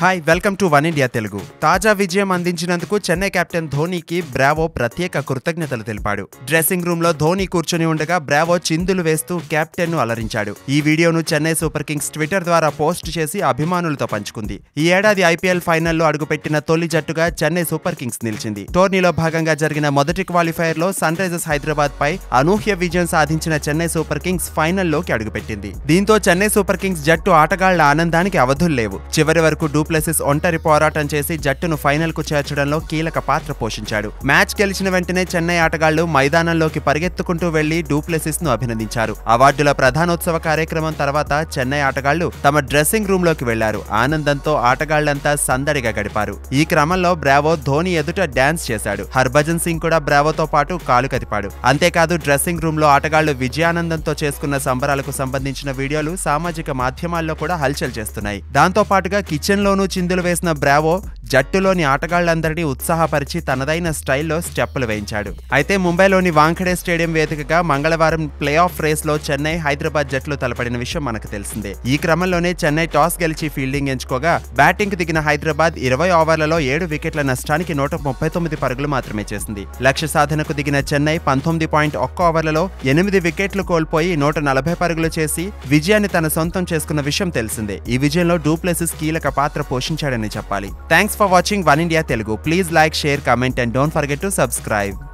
Hi welcome to one India Telugu తాజా విజయం అందించినందుకు చెన్నై కెప్టెన్ ధోనీకి బ్రావో ప్రత్యేక కృతజ్ఞతలు తెలిపాడు. డ్రెస్సింగ్ రూమ్లో ధోనీ కూర్చొని ఉండగా బ్రావో చిందులు వేస్తూ కెప్టెన్ను అలరించాడు. ఈ వీడియోను చెన్నై సూపర్ కింగ్స్ ట్విట్టర్ ద్వారా పోస్ట్ చేసి అభిమానులతో పంచుకుంది. ఈ ఏడాది ఐపీఎల్ ఫైనల్లో అడుగుపెట్టిన తొలి జట్టుగా చెన్నై సూపర్ కింగ్స్ నిలిచింది. టోర్నీలో భాగంగా జరిగిన మొదటి క్వాలిఫైర్లో సన్ రైజర్స్ హైదరాబాద్ పై అనూహ్య విజయం సాధించిన చెన్నై సూపర్ కింగ్స్ ఫైనల్లోకి అడుగుపెట్టింది. దీంతో చెన్నై సూపర్ కింగ్స్ జట్టు ఆటగాళ్ళ ఆనందానికి అవధులు లేవు. చివరి వరకు డూప్లెసిస్ ఒంటరి పోరాటం చేసి జట్టును ఫైనల్కు చేర్చడంలో కీలక పాత్ర పోషించాడు. మ్యాచ్ గెలిచిన వెంటనే చెన్నై ఆటగాళ్ళు మైదానంలోకి పరిగెత్తుకుంటూ వెళ్ళి డూప్లెసిస్ను అభినందించారు. అవార్డుల ప్రధానోత్సవ కార్యక్రమం తర్వాత చెన్నై ఆటగాళ్ళు తమ డ్రెస్సింగ్ రూమ్లోకి వెళ్ళారు. ఆనందంతో ఆటగాళ్ళంతా సందడిగా గడిపారు. ఈ క్రమంలో బ్రావో ధోని ఎదుట డాన్స్ చేశాడు. హర్భజన్ సింగ్ కూడా బ్రావోతో పాటు కాలు కదిపాడు. అంతేకాదు డ్రెస్సింగ్ రూమ్లో ఆటగాళ్ళు విజయానందంతో చేసుకున్న సంబరాలకు సంబంధించిన వీడియోలు సామాజిక మాధ్యమాల్లో కూడా హల్చల్ చేస్తున్నాయి. దాంతో పాటుగా కిచెన్లో చిందులు వేసిన బ్రావో జట్టులోని ఆటగాళ్ళందరినీ ఉత్సాహపరిచి తనదైన స్టైల్లో స్టెప్పులు వేయించాడు. అయితే ముంబైలోని వాంఖడే స్టేడియం వేదికగా మంగళవారం ప్లే ఆఫ్ రేస్లో చెన్నై హైదరాబాద్ జట్లు తలపడిన విషయం మనకు తెలిసిందే. ఈ క్రమంలోనే చెన్నై టాస్ గెలిచి ఫీల్డింగ్ ఎంచుకోగా బ్యాటింగ్ దిగిన హైదరాబాద్ ఇరవై ఓవర్లలో ఏడు వికెట్ల నష్టానికి నూట ముప్పై తొమ్మిది పరుగులు మాత్రమే చేసింది. లక్ష్య సాధనకు దిగిన చెన్నై పంతొమ్మిది పాయింట్ ఒక్క ఓవర్లలో ఎనిమిది వికెట్లు కోల్పోయి నూట నలభై పరుగులు చేసి విజయాన్ని తన సొంతం చేసుకున్న విషయం తెలిసిందే. ఈ విజయంలో డూప్లెసిస్ కీలక పాత్ర పోషించాడని చెప్పాలి. Thanks for watching One India Telugu. Please like, share, comment and don't forget to subscribe.